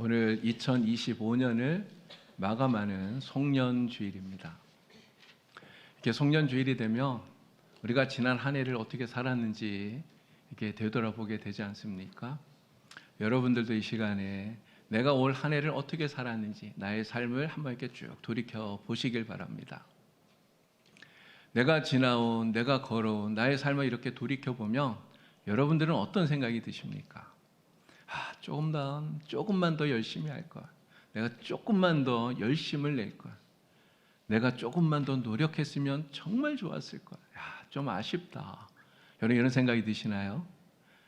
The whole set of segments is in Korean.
오늘 2025년을 마감하는 송년 주일입니다. 이렇게 송년 주일이 되면 우리가 지난 한 해를 어떻게 살았는지 이렇게 되돌아보게 되지 않습니까? 여러분들도 이 시간에 내가 올 한 해를 어떻게 살았는지 나의 삶을 한번 이렇게 쭉 돌이켜 보시길 바랍니다. 내가 지나온, 내가 걸어온 나의 삶을 이렇게 돌이켜 보면 여러분들은 어떤 생각이 드십니까? 아, 조금 더, 조금만 더 열심히 할 걸. 내가 조금만 더 열심을 낼 걸. 내가 조금만 더 노력했으면 정말 좋았을 걸. 야, 좀 아쉽다. 여러분 이런 생각이 드시나요?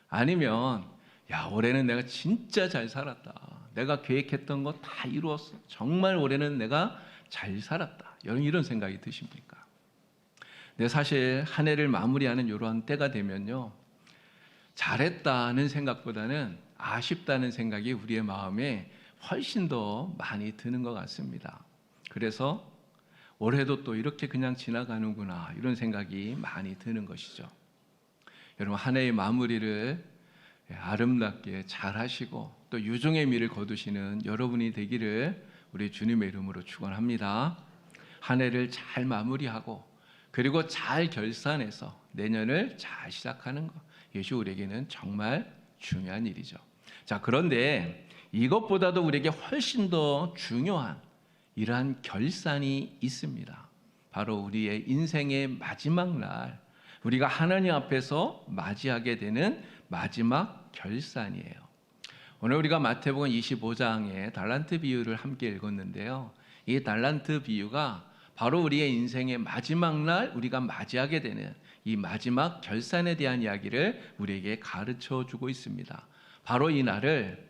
아니면 야, 올해는 내가 진짜 잘 살았다. 내가 계획했던 거 다 이루었어. 정말 올해는 내가 잘 살았다. 여러분 이런 생각이 드십니까? 네, 사실 한 해를 마무리하는 이러한 때가 되면요. 잘했다는 생각보다는 아쉽다는 생각이 우리의 마음에 훨씬 더 많이 드는 것 같습니다. 그래서 올해도 또 이렇게 그냥 지나가는구나 이런 생각이 많이 드는 것이죠. 여러분 한 해의 마무리를 아름답게 잘 하시고 또 유종의 미를 거두시는 여러분이 되기를 우리 주님의 이름으로 축원합니다. 한 해를 잘 마무리하고 그리고 잘 결산해서 내년을 잘 시작하는 것 이것이 우리에게는 정말 중요한 일이죠. 자, 그런데 이것보다도 우리에게 훨씬 더 중요한 이러한 결산이 있습니다. 바로 우리의 인생의 마지막 날, 우리가 하나님 앞에서 맞이하게 되는 마지막 결산이에요. 오늘 우리가 마태복음 25장의 달란트 비유를 함께 읽었는데요. 이 달란트 비유가 바로 우리의 인생의 마지막 날 우리가 맞이하게 되는 이 마지막 결산에 대한 이야기를 우리에게 가르쳐 주고 있습니다. 바로 이 날을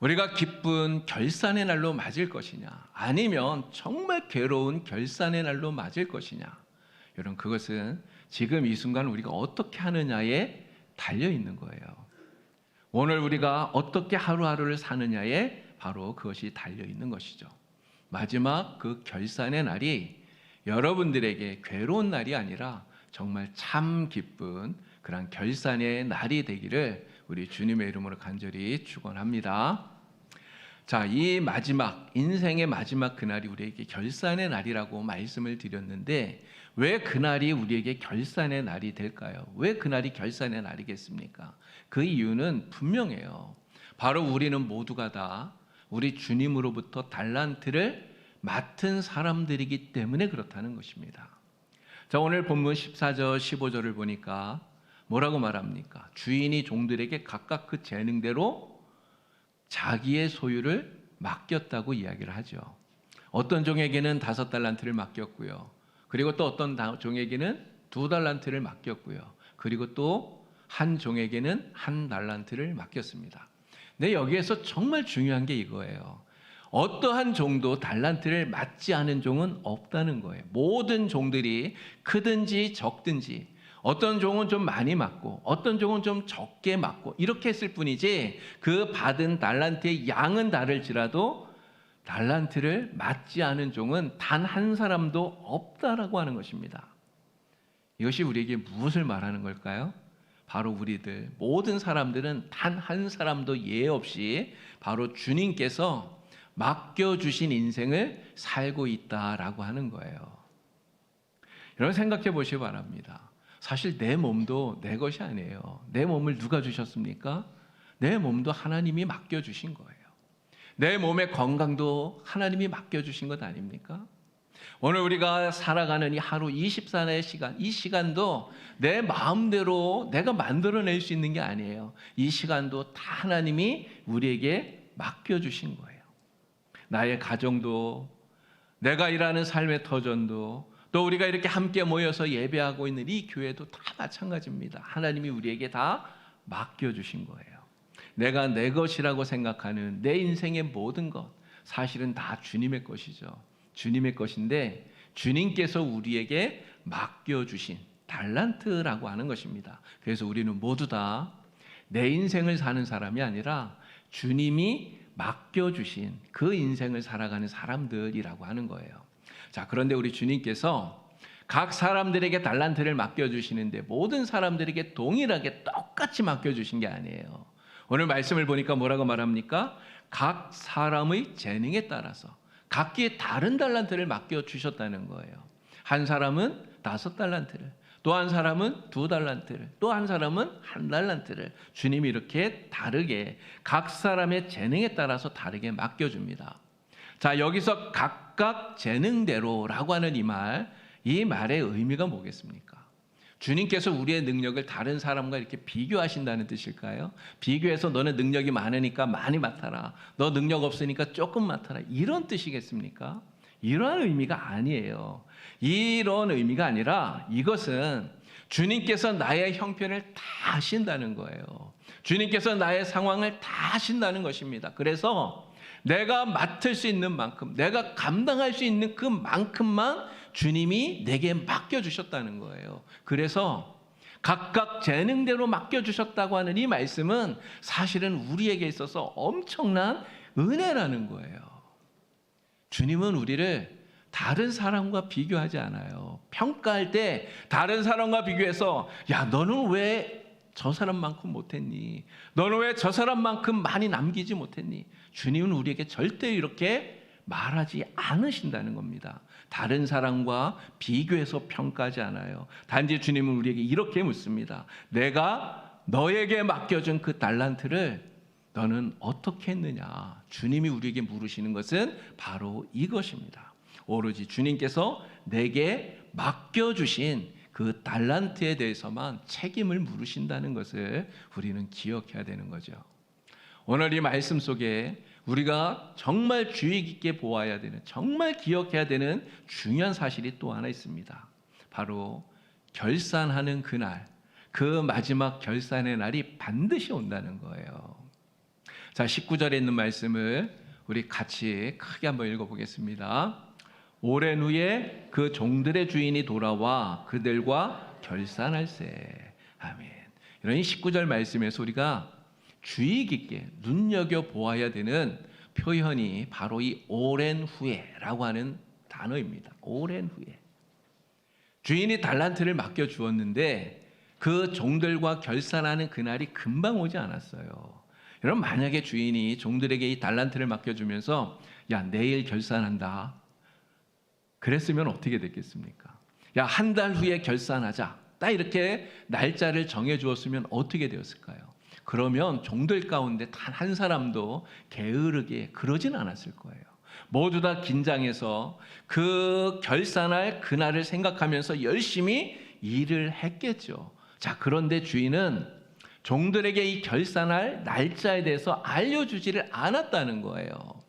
우리가 기쁜 결산의 날로 맞을 것이냐, 아니면 정말 괴로운 결산의 날로 맞을 것이냐. 여러분, 그것은 지금 이 순간 우리가 어떻게 하느냐에 달려 있는 거예요. 오늘 우리가 어떻게 하루하루를 사느냐에 바로 그것이 달려 있는 것이죠. 마지막 그 결산의 날이 여러분들에게 괴로운 날이 아니라 정말 참 기쁜 그런 결산의 날이 되기를 우리 주님의 이름으로 간절히 축원합니다. 자, 이 마지막 인생의 마지막 그날이 우리에게 결산의 날이라고 말씀을 드렸는데 왜 그날이 우리에게 결산의 날이 될까요? 왜 그날이 결산의 날이겠습니까? 그 이유는 분명해요. 바로 우리는 모두가 다 우리 주님으로부터 달란트를 맡은 사람들이기 때문에 그렇다는 것입니다. 자, 오늘 본문 14절 15절을 보니까 뭐라고 말합니까? 주인이 종들에게 각각 그 재능대로 자기의 소유를 맡겼다고 이야기를 하죠. 어떤 종에게는 다섯 달란트를 맡겼고요. 그리고 또 어떤 종에게는 두 달란트를 맡겼고요. 그리고 또 한 종에게는 한 달란트를 맡겼습니다. 근데 여기에서 정말 중요한 게 이거예요. 어떠한 종도 달란트를 맡지 않은 종은 없다는 거예요. 모든 종들이 크든지 적든지 어떤 종은 좀 많이 맞고 어떤 종은 좀 적게 맞고 이렇게 했을 뿐이지 그 받은 달란트의 양은 다를지라도 달란트를 맞지 않은 종은 단 한 사람도 없다라고 하는 것입니다. 이것이 우리에게 무엇을 말하는 걸까요? 바로 우리들 모든 사람들은 단 한 사람도 예 없이 바로 주님께서 맡겨 주신 인생을 살고 있다라고 하는 거예요. 여러분 생각해 보시기 바랍니다. 사실 내 몸도 내 것이 아니에요. 내 몸을 누가 주셨습니까? 내 몸도 하나님이 맡겨 주신 거예요. 내 몸의 건강도 하나님이 맡겨 주신 것 아닙니까? 오늘 우리가 살아가는 이 하루 24의 시간, 이 시간도 내 마음대로 내가 만들어낼 수 있는 게 아니에요. 이 시간도 다 하나님이 우리에게 맡겨주신 거예요. 나의 가정도, 내가 일하는 삶의 터전도, 또 우리가 이렇게 함께 모여서 예배하고 있는 이 교회도 다 마찬가지입니다. 하나님이 우리에게 다 맡겨주신 거예요. 내가 내 것이라고 생각하는 내 인생의 모든 것, 사실은 다 주님의 것이죠. 주님의 것인데 주님께서 우리에게 맡겨주신 달란트라고 하는 것입니다. 그래서 우리는 모두 다 내 인생을 사는 사람이 아니라 주님이 맡겨주신 그 인생을 살아가는 사람들이라고 하는 거예요. 자, 그런데 우리 주님께서 각 사람들에게 달란트를 맡겨주시는데 모든 사람들에게 동일하게 똑같이 맡겨주신 게 아니에요. 오늘 말씀을 보니까 뭐라고 말합니까? 각 사람의 재능에 따라서 각기 다른 달란트를 맡겨 주셨다는 거예요. 한 사람은 다섯 달란트를, 또 한 사람은 두 달란트를, 또 한 사람은 한 달란트를 주님이 이렇게 다르게 각 사람의 재능에 따라서 다르게 맡겨 줍니다. 자, 여기서 각 각 재능대로라고 하는 이 말, 이 말의 의미가 뭐겠습니까? 주님께서 우리의 능력을 다른 사람과 이렇게 비교하신다는 뜻일까요? 비교해서 너는 능력이 많으니까 많이 맡아라. 너 능력 없으니까 조금 맡아라. 이런 뜻이겠습니까? 이러한 의미가 아니에요. 이런 의미가 아니라 이것은 주님께서 나의 형편을 다 아신다는 거예요. 주님께서 나의 상황을 다 아신다는 것입니다. 그래서 내가 맡을 수 있는 만큼, 내가 감당할 수 있는 그 만큼만 주님이 내게 맡겨주셨다는 거예요. 그래서 각각 재능대로 맡겨주셨다고 하는 이 말씀은 사실은 우리에게 있어서 엄청난 은혜라는 거예요. 주님은 우리를 다른 사람과 비교하지 않아요. 평가할 때 다른 사람과 비교해서 야 너는 왜 저 사람만큼 못했니? 너는 왜 저 사람만큼 많이 남기지 못했니? 주님은 우리에게 절대 이렇게 말하지 않으신다는 겁니다. 다른 사람과 비교해서 평가하지 않아요. 단지 주님은 우리에게 이렇게 묻습니다. 내가 너에게 맡겨준 그 달란트를 너는 어떻게 했느냐? 주님이 우리에게 물으시는 것은 바로 이것입니다. 오로지 주님께서 내게 맡겨주신 그 달란트에 대해서만 책임을 물으신다는 것을 우리는 기억해야 되는 거죠. 오늘 이 말씀 속에 우리가 정말 주의 깊게 보아야 되는, 정말 기억해야 되는 중요한 사실이 또 하나 있습니다. 바로 결산하는 그날, 그 마지막 결산의 날이 반드시 온다는 거예요. 자, 19절에 있는 말씀을 우리 같이 크게 한번 읽어보겠습니다. 오랜 후에 그 종들의 주인이 돌아와 그들과 결산할세. 아멘. 이런 19절 말씀에서 우리가 주의 깊게 눈여겨 보아야 되는 표현이 바로 이 오랜 후에라고 하는 단어입니다. 오랜 후에. 주인이 달란트를 맡겨 주었는데 그 종들과 결산하는 그날이 금방 오지 않았어요. 여러분 만약에 주인이 종들에게 이 달란트를 맡겨 주면서 야 내일 결산한다. 그랬으면 어떻게 됐겠습니까? 야, 한 달 후에 결산하자. 딱 이렇게 날짜를 정해 주었으면 어떻게 되었을까요? 그러면 종들 가운데 단 한 사람도 게으르게 그러진 않았을 거예요. 모두 다 긴장해서 그 결산할 그날을 생각하면서 열심히 일을 했겠죠. 자, 그런데 주인은 종들에게 이 결산할 날짜에 대해서 알려주지를 않았다는 거예요.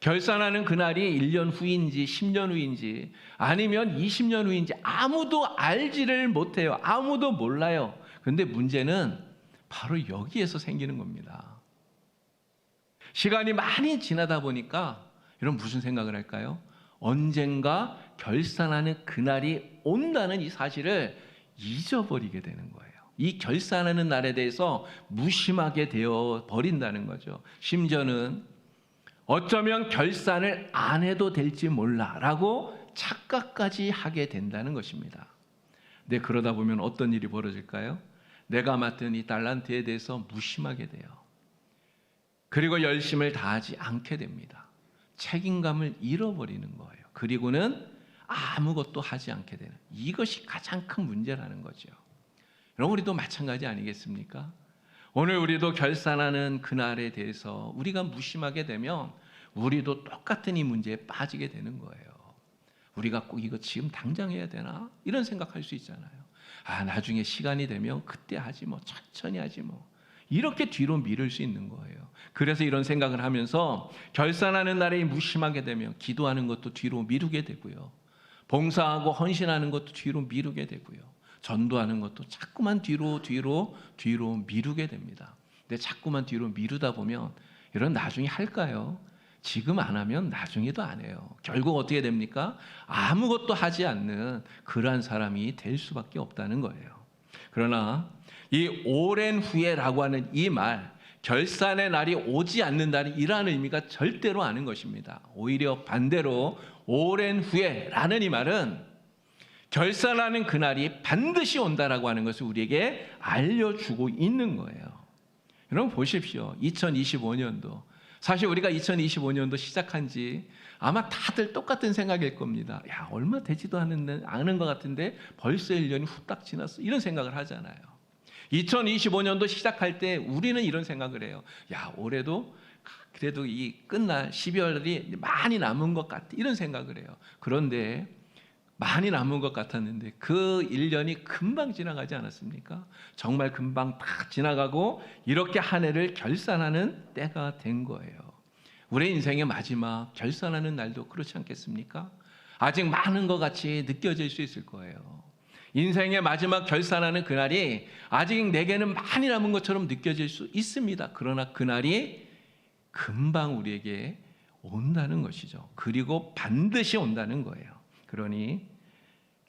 결산하는 그날이 1년 후인지 10년 후인지 아니면 20년 후인지 아무도 알지를 못해요. 아무도 몰라요. 근데 문제는 바로 여기에서 생기는 겁니다. 시간이 많이 지나다 보니까 여러분 무슨 생각을 할까요? 언젠가 결산하는 그날이 온다는 이 사실을 잊어버리게 되는 거예요. 이 결산하는 날에 대해서 무심하게 되어 버린다는 거죠. 심지어는 어쩌면 결산을 안 해도 될지 몰라라고 착각까지 하게 된다는 것입니다. 근데 그러다 보면 어떤 일이 벌어질까요? 내가 맡은 이 달란트에 대해서 무심하게 돼요. 그리고 열심을 다하지 않게 됩니다. 책임감을 잃어버리는 거예요. 그리고는 아무것도 하지 않게 되는 이것이 가장 큰 문제라는 거죠. 여러분 우리도 마찬가지 아니겠습니까? 오늘 우리도 결산하는 그날에 대해서 우리가 무심하게 되면 우리도 똑같은 이 문제에 빠지게 되는 거예요. 우리가 꼭 이거 지금 당장 해야 되나? 이런 생각할 수 있잖아요. 아, 나중에 시간이 되면 그때 하지 뭐, 천천히 하지 뭐. 이렇게 뒤로 미룰 수 있는 거예요. 그래서 이런 생각을 하면서 결산하는 날에 무심하게 되면 기도하는 것도 뒤로 미루게 되고요. 봉사하고 헌신하는 것도 뒤로 미루게 되고요. 전도하는 것도 자꾸만 뒤로 뒤로 뒤로 미루게 됩니다. 근데 자꾸만 뒤로 미루다 보면 이런 나중에 할까요? 지금 안 하면 나중에도 안 해요. 결국 어떻게 됩니까? 아무것도 하지 않는 그러한 사람이 될 수밖에 없다는 거예요. 그러나 이 오랜 후에라고 하는 이 말, 결산의 날이 오지 않는다는 이러한 의미가 절대로 아닌 것입니다. 오히려 반대로 오랜 후에라는 이 말은 결산하는 그날이 반드시 온다라고 하는 것을 우리에게 알려주고 있는 거예요. 여러분 보십시오. 2025년도 사실 우리가 2025년도 시작한 지 아마 다들 똑같은 생각일 겁니다. 야, 얼마 되지도 않은, 않은 것 같은데 벌써 1년이 후딱 지났어. 이런 생각을 하잖아요. 2025년도 시작할 때 우리는 이런 생각을 해요. 야, 올해도 그래도 이 끝날 12월이 많이 남은 것 같아. 이런 생각을 해요. 그런데 많이 남은 것 같았는데 그 1년이 금방 지나가지 않았습니까? 정말 금방 딱 지나가고 이렇게 한 해를 결산하는 때가 된 거예요. 우리 인생의 마지막 결산하는 날도 그렇지 않겠습니까? 아직 많은 것 같이 느껴질 수 있을 거예요. 인생의 마지막 결산하는 그날이 아직 내게는 많이 남은 것처럼 느껴질 수 있습니다. 그러나 그날이 금방 우리에게 온다는 것이죠. 그리고 반드시 온다는 거예요. 그러니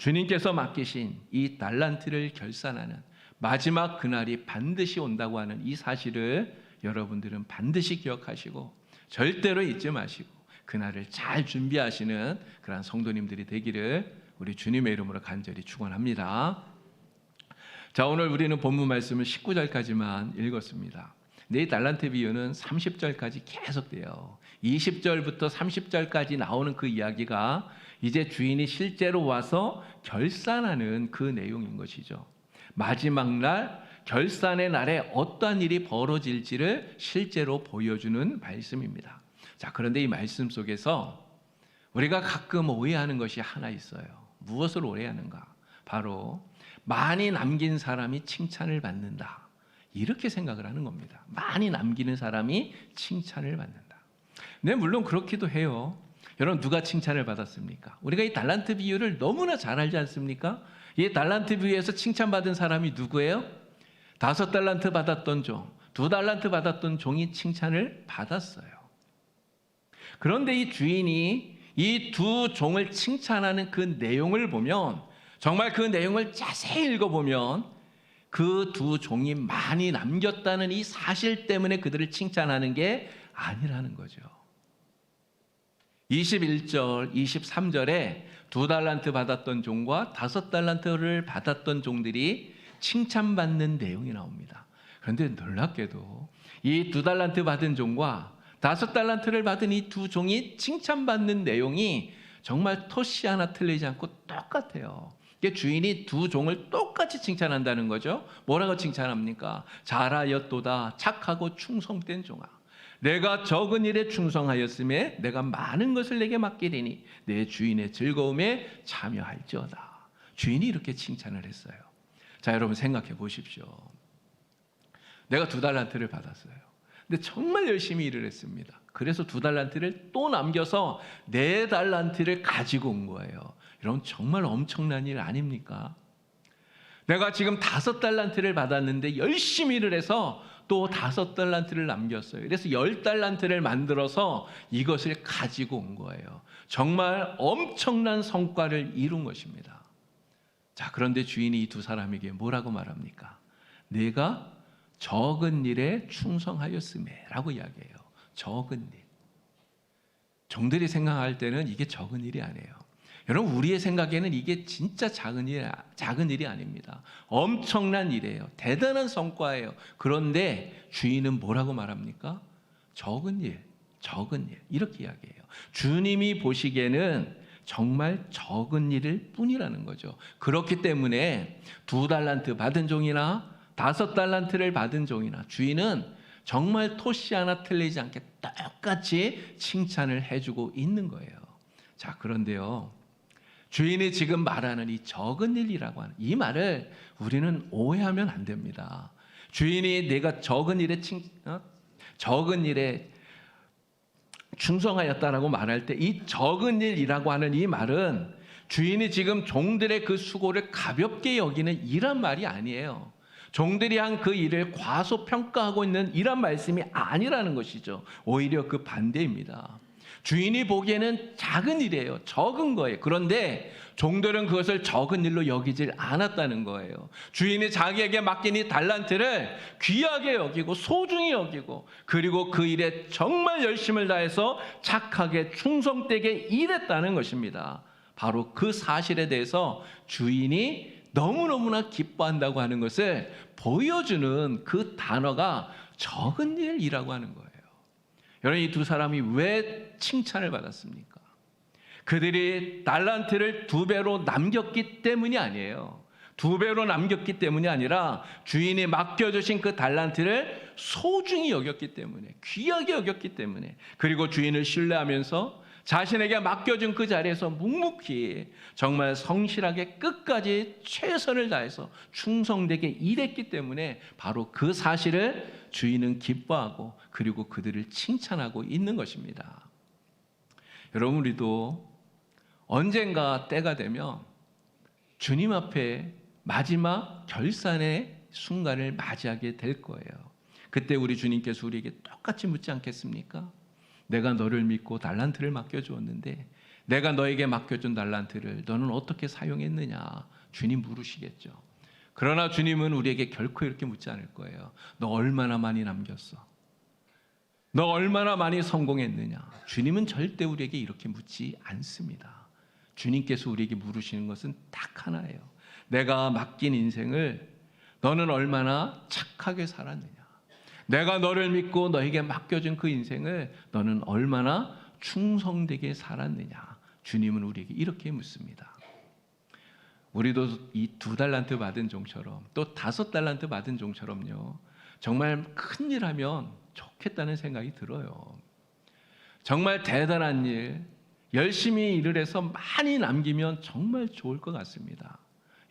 주님께서 맡기신 이 달란트를 결산하는 마지막 그날이 반드시 온다고 하는 이 사실을 여러분들은 반드시 기억하시고 절대로 잊지 마시고 그날을 잘 준비하시는 그러한 성도님들이 되기를 우리 주님의 이름으로 간절히 축원합니다. 자, 오늘 우리는 본문 말씀을 19절까지만 읽었습니다. 내 달란트 비유는 30절까지 계속돼요. 20절부터 30절까지 나오는 그 이야기가 이제 주인이 실제로 와서 결산하는 그 내용인 것이죠. 마지막 날 결산의 날에 어떠한 일이 벌어질지를 실제로 보여주는 말씀입니다. 자, 그런데 이 말씀 속에서 우리가 가끔 오해하는 것이 하나 있어요. 무엇을 오해하는가? 바로 많이 남긴 사람이 칭찬을 받는다. 이렇게 생각을 하는 겁니다. 많이 남기는 사람이 칭찬을 받는다. 네, 물론 그렇기도 해요. 여러분 누가 칭찬을 받았습니까? 우리가 이 달란트 비유를 너무나 잘 알지 않습니까? 이 달란트 비유에서 칭찬받은 사람이 누구예요? 다섯 달란트 받았던 종, 두 달란트 받았던 종이 칭찬을 받았어요. 그런데 이 주인이 이 두 종을 칭찬하는 그 내용을 보면 정말 그 내용을 자세히 읽어보면 그 두 종이 많이 남겼다는 이 사실 때문에 그들을 칭찬하는 게 아니라는 거죠. 21절, 23절에 두 달란트 받았던 종과 다섯 달란트를 받았던 종들이 칭찬받는 내용이 나옵니다. 그런데 놀랍게도 이 두 달란트 받은 종과 다섯 달란트를 받은 이 두 종이 칭찬받는 내용이 정말 토시 하나 틀리지 않고 똑같아요. 주인이 두 종을 똑같이 칭찬한다는 거죠. 뭐라고 칭찬합니까? 잘하였도다 착하고 충성된 종아. 내가 적은 일에 충성하였음에 내가 많은 것을 내게 맡기리니 내 주인의 즐거움에 참여할지어다. 주인이 이렇게 칭찬을 했어요. 자, 여러분 생각해 보십시오. 내가 두 달란트를 받았어요. 근데 정말 열심히 일을 했습니다. 그래서 두 달란트를 또 남겨서 네 달란트를 가지고 온 거예요. 여러분 정말 엄청난 일 아닙니까? 내가 지금 다섯 달란트를 받았는데 열심히 일을 해서 또 다섯 달란트를 남겼어요. 그래서 열 달란트를 만들어서 이것을 가지고 온 거예요. 정말 엄청난 성과를 이룬 것입니다. 자, 그런데 주인이 이 두 사람에게 뭐라고 말합니까? 내가 적은 일에 충성하였음에라고 이야기해요. 적은 일. 종들이 생각할 때는 이게 적은 일이 아니에요. 여러분 우리의 생각에는 이게 진짜 작은 일 작은 일이 아닙니다. 엄청난 일이에요. 대단한 성과예요. 그런데 주인은 뭐라고 말합니까? 적은 일, 적은 일 이렇게 이야기해요. 주님이 보시기에는 정말 적은 일일 뿐이라는 거죠. 그렇기 때문에 두 달란트 받은 종이나 다섯 달란트를 받은 종이나 주인은 정말 토시 하나 틀리지 않게 똑같이 칭찬을 해주고 있는 거예요. 자, 그런데요. 주인이 지금 말하는 이 적은 일이라고 하는 이 말을 우리는 오해하면 안 됩니다. 주인이 내가 적은 일에 칭, 어? 적은 일에 충성하였다라고 말할 때 이 적은 일이라고 하는 이 말은 주인이 지금 종들의 그 수고를 가볍게 여기는 이란 말이 아니에요. 종들이 한 그 일을 과소평가하고 있는 이란 말씀이 아니라는 것이죠. 오히려 그 반대입니다. 주인이 보기에는 작은 일이에요. 적은 거예요. 그런데 종들은 그것을 적은 일로 여기질 않았다는 거예요. 주인이 자기에게 맡긴 이 달란트를 귀하게 여기고 소중히 여기고 그리고 그 일에 정말 열심을 다해서 착하게 충성되게 일했다는 것입니다. 바로 그 사실에 대해서 주인이 너무너무나 기뻐한다고 하는 것을 보여주는 그 단어가 적은 일이라고 하는 거예요. 여러분 이 두 사람이 왜 칭찬을 받았습니까? 그들이 달란트를 두 배로 남겼기 때문이 아니에요. 두 배로 남겼기 때문이 아니라 주인이 맡겨주신 그 달란트를 소중히 여겼기 때문에 귀하게 여겼기 때문에 그리고 주인을 신뢰하면서 자신에게 맡겨준 그 자리에서 묵묵히 정말 성실하게 끝까지 최선을 다해서 충성되게 일했기 때문에 바로 그 사실을 주인은 기뻐하고 그리고 그들을 칭찬하고 있는 것입니다. 여러분 우리도 언젠가 때가 되면 주님 앞에 마지막 결산의 순간을 맞이하게 될 거예요. 그때 우리 주님께서 우리에게 똑같이 묻지 않겠습니까? 내가 너를 믿고 달란트를 맡겨주었는데 내가 너에게 맡겨준 달란트를 너는 어떻게 사용했느냐? 주님 물으시겠죠. 그러나 주님은 우리에게 결코 이렇게 묻지 않을 거예요. 너 얼마나 많이 남겼어? 너 얼마나 많이 성공했느냐? 주님은 절대 우리에게 이렇게 묻지 않습니다. 주님께서 우리에게 물으시는 것은 딱 하나예요. 내가 맡긴 인생을 너는 얼마나 착하게 살았느냐? 내가 너를 믿고 너에게 맡겨준 그 인생을 너는 얼마나 충성되게 살았느냐? 주님은 우리에게 이렇게 묻습니다. 우리도 이 두 달란트 받은 종처럼 또 다섯 달란트 받은 종처럼요. 정말 큰 일 하면 좋겠다는 생각이 들어요. 정말 대단한 일, 열심히 일을 해서 많이 남기면 정말 좋을 것 같습니다.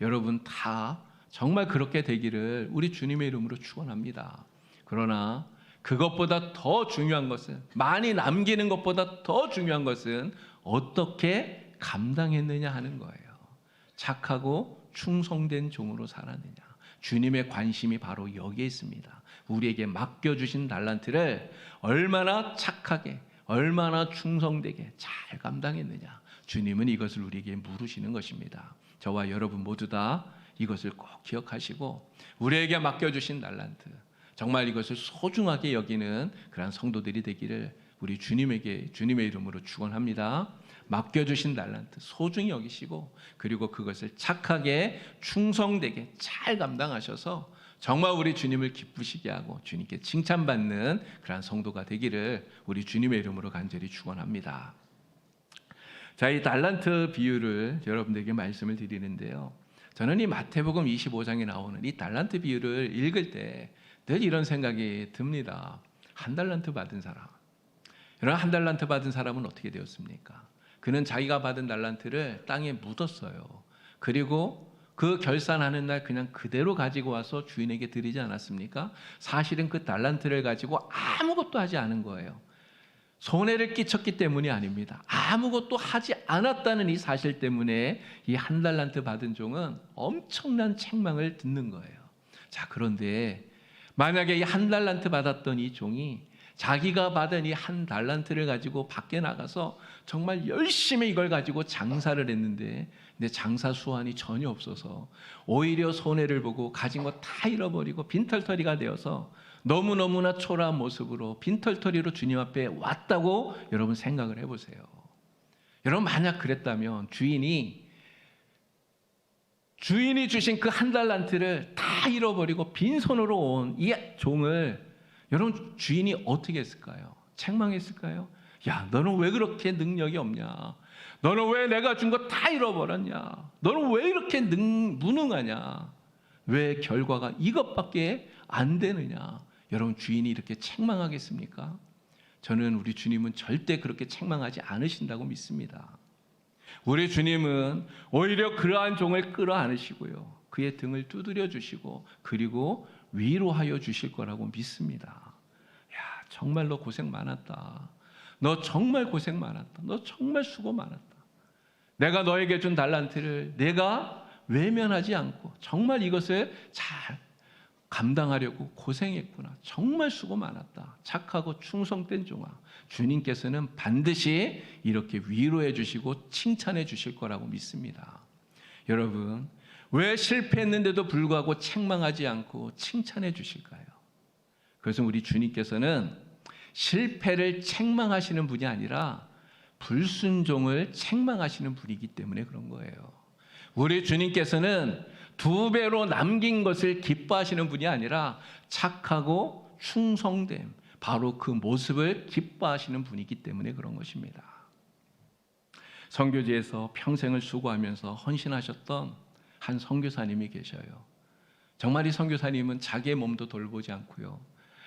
여러분 다 정말 그렇게 되기를 우리 주님의 이름으로 축원합니다. 그러나 그것보다 더 중요한 것은 많이 남기는 것보다 더 중요한 것은 어떻게 감당했느냐 하는 거예요. 착하고 충성된 종으로 살았느냐. 주님의 관심이 바로 여기에 있습니다. 우리에게 맡겨주신 달란트를 얼마나 착하게, 얼마나 충성되게 잘 감당했느냐. 주님은 이것을 우리에게 물으시는 것입니다. 저와 여러분 모두 다 이것을 꼭 기억하시고 우리에게 맡겨주신 달란트 정말 이것을 소중하게 여기는 그러한 성도들이 되기를 우리 주님에게 주님의 이름으로 축원합니다. 맡겨주신 달란트 소중히 여기시고 그리고 그것을 착하게 충성되게 잘 감당하셔서 정말 우리 주님을 기쁘시게 하고 주님께 칭찬받는 그러한 성도가 되기를 우리 주님의 이름으로 간절히 축원합니다. 자, 이 달란트 비유를 여러분들에게 말씀을 드리는데요. 저는 이 마태복음 25장에 나오는 이 달란트 비유를 읽을 때 늘 이런 생각이 듭니다. 한 달란트 받은 사람. 여러분 한 달란트 받은 사람은 어떻게 되었습니까? 그는 자기가 받은 달란트를 땅에 묻었어요. 그리고 그 결산하는 날 그냥 그대로 가지고 와서 주인에게 드리지 않았습니까? 사실은 그 달란트를 가지고 아무것도 하지 않은 거예요. 손해를 끼쳤기 때문이 아닙니다. 아무것도 하지 않았다는 이 사실 때문에 이 한 달란트 받은 종은 엄청난 책망을 듣는 거예요. 자, 그런데 만약에 이 한 달란트 받았던 이 종이 자기가 받은 이 한 달란트를 가지고 밖에 나가서 정말 열심히 이걸 가지고 장사를 했는데 근데 장사 수완이 전혀 없어서 오히려 손해를 보고 가진 거 다 잃어버리고 빈털터리가 되어서 너무너무나 초라한 모습으로 빈털터리로 주님 앞에 왔다고 여러분 생각을 해보세요. 여러분 만약 그랬다면 주인이 주인이 주신 그 한 달란트를 다 잃어버리고 빈손으로 온 이 종을 여러분 주인이 어떻게 했을까요? 책망했을까요? 야, 너는 왜 그렇게 능력이 없냐? 너는 왜 내가 준 거 다 잃어버렸냐? 너는 왜 이렇게 능, 무능하냐? 왜 결과가 이것밖에 안 되느냐? 여러분 주인이 이렇게 책망하겠습니까? 저는 우리 주님은 절대 그렇게 책망하지 않으신다고 믿습니다. 우리 주님은 오히려 그러한 종을 끌어안으시고요. 그의 등을 두드려 주시고 그리고 위로하여 주실 거라고 믿습니다. 야, 정말 너 고생 많았다. 너 정말 고생 많았다. 너 정말 수고 많았다. 내가 너에게 준 달란트를 내가 외면하지 않고 정말 이것을 잘 감당하려고 고생했구나. 정말 수고 많았다. 착하고 충성된 종아. 주님께서는 반드시 이렇게 위로해 주시고 칭찬해 주실 거라고 믿습니다. 여러분, 왜 실패했는데도 불구하고 책망하지 않고 칭찬해 주실까요? 그래서 우리 주님께서는 실패를 책망하시는 분이 아니라 불순종을 책망하시는 분이기 때문에 그런 거예요. 우리 주님께서는 두 배로 남긴 것을 기뻐하시는 분이 아니라 착하고 충성됨, 바로 그 모습을 기뻐하시는 분이기 때문에 그런 것입니다. 선교지에서 평생을 수고하면서 헌신하셨던 한 선교사님이 계셔요. 정말 이 선교사님은 자기의 몸도 돌보지 않고요.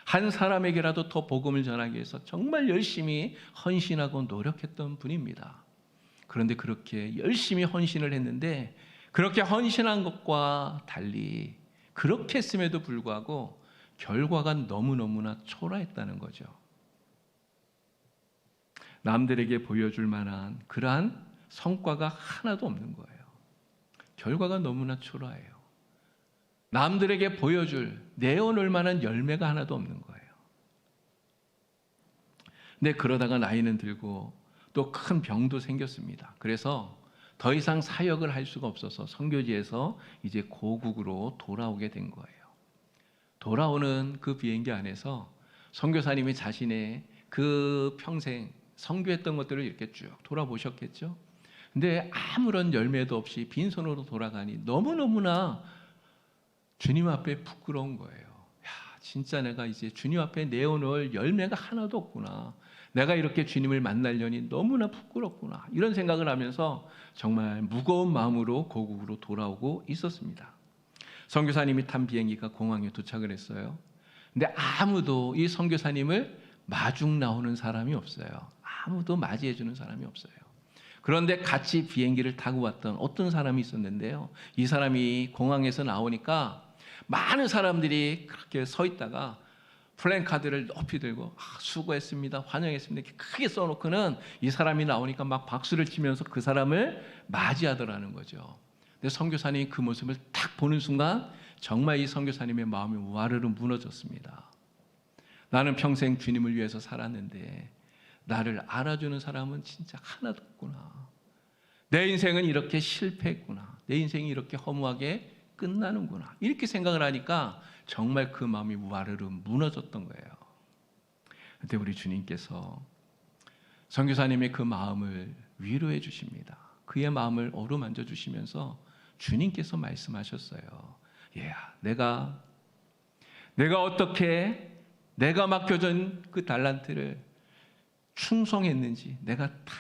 한 사람에게라도 더 복음을 전하기 위해서 정말 열심히 헌신하고 노력했던 분입니다. 그런데 그렇게 열심히 헌신을 했는데 그렇게 헌신한 것과 달리 그렇게 했음에도 불구하고 결과가 너무너무나 초라했다는 거죠. 남들에게 보여줄 만한 그러한 성과가 하나도 없는 거예요. 결과가 너무나 초라해요. 남들에게 보여줄 내어놓을 만한 열매가 하나도 없는 거예요. 근데 그러다가 나이는 들고 또 큰 병도 생겼습니다. 그래서 더 이상 사역을 할 수가 없어서 선교지에서 이제 고국으로 돌아오게 된 거예요. 돌아오는 그 비행기 안에서 선교사님이 자신의 그 평생 선교했던 것들을 이렇게 쭉 돌아보셨겠죠. 근데 아무런 열매도 없이 빈손으로 돌아가니 너무너무나 주님 앞에 부끄러운 거예요. 야, 진짜 내가 이제 주님 앞에 내어놓을 열매가 하나도 없구나. 내가 이렇게 주님을 만나려니 너무나 부끄럽구나. 이런 생각을 하면서 정말 무거운 마음으로 고국으로 돌아오고 있었습니다. 선교사님이 탄 비행기가 공항에 도착을 했어요. 근데 아무도 이 선교사님을 마중 나오는 사람이 없어요. 아무도 맞이해 주는 사람이 없어요. 그런데 같이 비행기를 타고 왔던 어떤 사람이 있었는데요. 이 사람이 공항에서 나오니까 많은 사람들이 그렇게 서 있다가 플랜카드를 높이 들고 아, 수고했습니다. 환영했습니다. 이렇게 크게 써놓고는 이 사람이 나오니까 막 박수를 치면서 그 사람을 맞이하더라는 거죠. 근데 선교사님이 그 모습을 딱 보는 순간 정말 이 선교사님의 마음이 와르르 무너졌습니다. 나는 평생 주님을 위해서 살았는데 나를 알아주는 사람은 진짜 하나도 없구나. 내 인생은 이렇게 실패했구나. 내 인생이 이렇게 허무하게 끝나는구나. 이렇게 생각을 하니까 정말 그 마음이 와르르 무너졌던 거예요. 그때 우리 주님께서 선교사님의 그 마음을 위로해 주십니다. 그의 마음을 어루만져 주시면서 주님께서 말씀하셨어요. 얘야, 내가 내가 어떻게 내가 맡겨준 그 달란트를 충성했는지 내가 다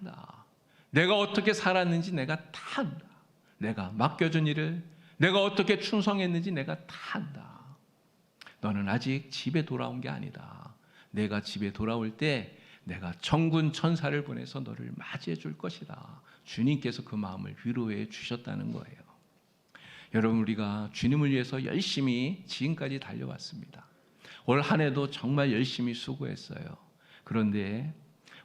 안다. 내가 어떻게 살았는지 내가 다 안다. 내가 맡겨준 일을 내가 어떻게 충성했는지 내가 다 안다. 너는 아직 집에 돌아온 게 아니다. 내가 집에 돌아올 때 내가 정군 천사를 보내서 너를 맞이해 줄 것이다. 주님께서 그 마음을 위로해 주셨다는 거예요. 여러분 우리가 주님을 위해서 열심히 지금까지 달려왔습니다. 올 한 해도 정말 열심히 수고했어요. 그런데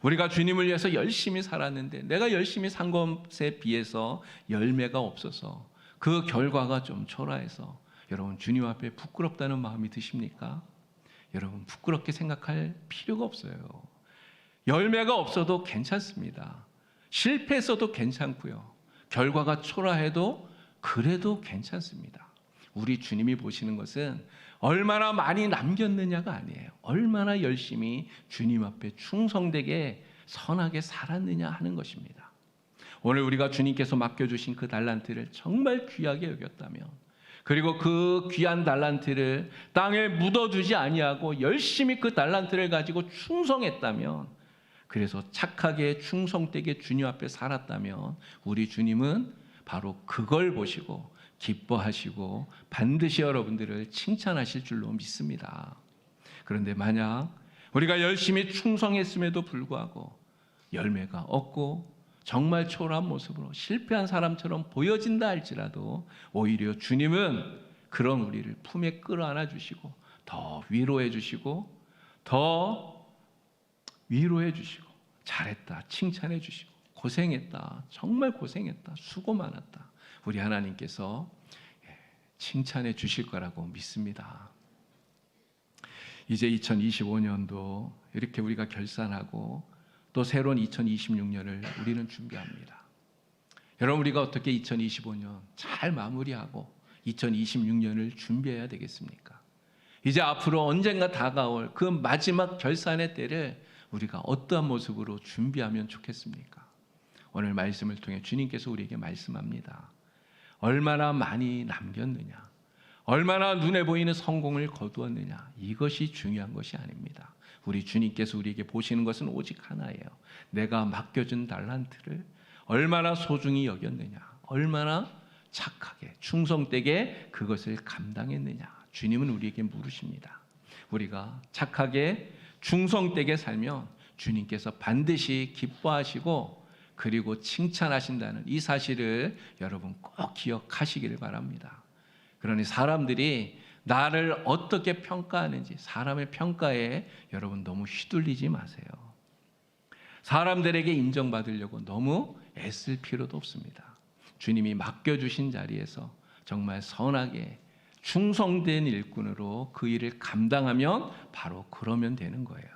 우리가 주님을 위해서 열심히 살았는데 내가 열심히 산 것에 비해서 열매가 없어서 그 결과가 좀 초라해서 여러분 주님 앞에 부끄럽다는 마음이 드십니까? 여러분 부끄럽게 생각할 필요가 없어요. 열매가 없어도 괜찮습니다. 실패했어도 괜찮고요. 결과가 초라해도 그래도 괜찮습니다. 우리 주님이 보시는 것은 얼마나 많이 남겼느냐가 아니에요. 얼마나 열심히 주님 앞에 충성되게 선하게 살았느냐 하는 것입니다. 오늘 우리가 주님께서 맡겨주신 그 달란트를 정말 귀하게 여겼다면 그리고 그 귀한 달란트를 땅에 묻어두지 아니하고 열심히 그 달란트를 가지고 충성했다면 그래서 착하게 충성되게 주님 앞에 살았다면 우리 주님은 바로 그걸 보시고 기뻐하시고 반드시 여러분들을 칭찬하실 줄로 믿습니다. 그런데 만약 우리가 열심히 충성했음에도 불구하고 열매가 없고 정말 초라한 모습으로 실패한 사람처럼 보여진다 할지라도 오히려 주님은 그런 우리를 품에 끌어안아 주시고 더 위로해 주시고 더 위로해 주시고 잘했다 칭찬해 주시고 고생했다 정말 고생했다 수고 많았다 우리 하나님께서 예, 칭찬해 주실 거라고 믿습니다. 이제 2025년도 이렇게 우리가 결산하고 또 새로운 2026년을 우리는 준비합니다. 여러분 우리가 어떻게 2025년 잘 마무리하고 2026년을 준비해야 되겠습니까? 이제 앞으로 언젠가 다가올 그 마지막 결산의 때를 우리가 어떠한 모습으로 준비하면 좋겠습니까? 오늘 말씀을 통해 주님께서 우리에게 말씀합니다. 얼마나 많이 남겼느냐, 얼마나 눈에 보이는 성공을 거두었느냐, 이것이 중요한 것이 아닙니다. 우리 주님께서 우리에게 보시는 것은 오직 하나예요. 내가 맡겨준 달란트를 얼마나 소중히 여겼느냐, 얼마나 착하게 충성되게 그것을 감당했느냐. 주님은 우리에게 물으십니다. 우리가 착하게 충성되게 살면 주님께서 반드시 기뻐하시고 그리고 칭찬하신다는 이 사실을 여러분 꼭 기억하시기를 바랍니다. 그러니 사람들이 나를 어떻게 평가하는지 사람의 평가에 여러분 너무 휘둘리지 마세요. 사람들에게 인정받으려고 너무 애쓸 필요도 없습니다. 주님이 맡겨주신 자리에서 정말 선하게 충성된 일꾼으로 그 일을 감당하면 바로 그러면 되는 거예요.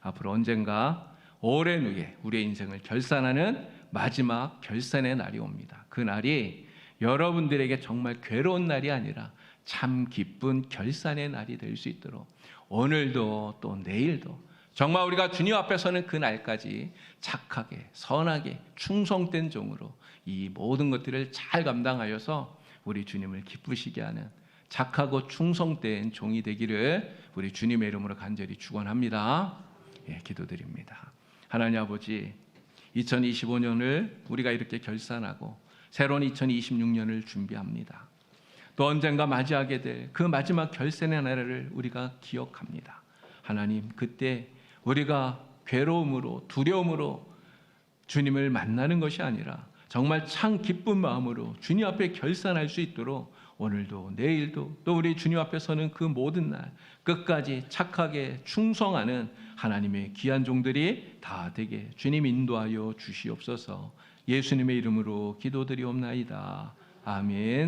앞으로 언젠가 오랜 후에 우리의 인생을 결산하는 마지막 결산의 날이 옵니다. 그 날이 여러분들에게 정말 괴로운 날이 아니라 참 기쁜 결산의 날이 될 수 있도록 오늘도 또 내일도 정말 우리가 주님 앞에 서는 그 날까지 착하게 선하게 충성된 종으로 이 모든 것들을 잘 감당하여서 우리 주님을 기쁘시게 하는 착하고 충성된 종이 되기를 우리 주님의 이름으로 간절히 축원합니다. 예, 기도드립니다. 하나님 아버지 2025년을 우리가 이렇게 결산하고 새로운 2026년을 준비합니다. 또 언젠가 맞이하게 될 그 마지막 결산의 날을 우리가 기억합니다. 하나님 그때 우리가 괴로움으로 두려움으로 주님을 만나는 것이 아니라 정말 참 기쁜 마음으로 주님 앞에 결산할 수 있도록 오늘도 내일도 또 우리 주님 앞에 서는 그 모든 날 끝까지 착하게 충성하는 하나님의 귀한 종들이 다 되게 주님 인도하여 주시옵소서 예수님의 이름으로 기도드리옵나이다. 아멘.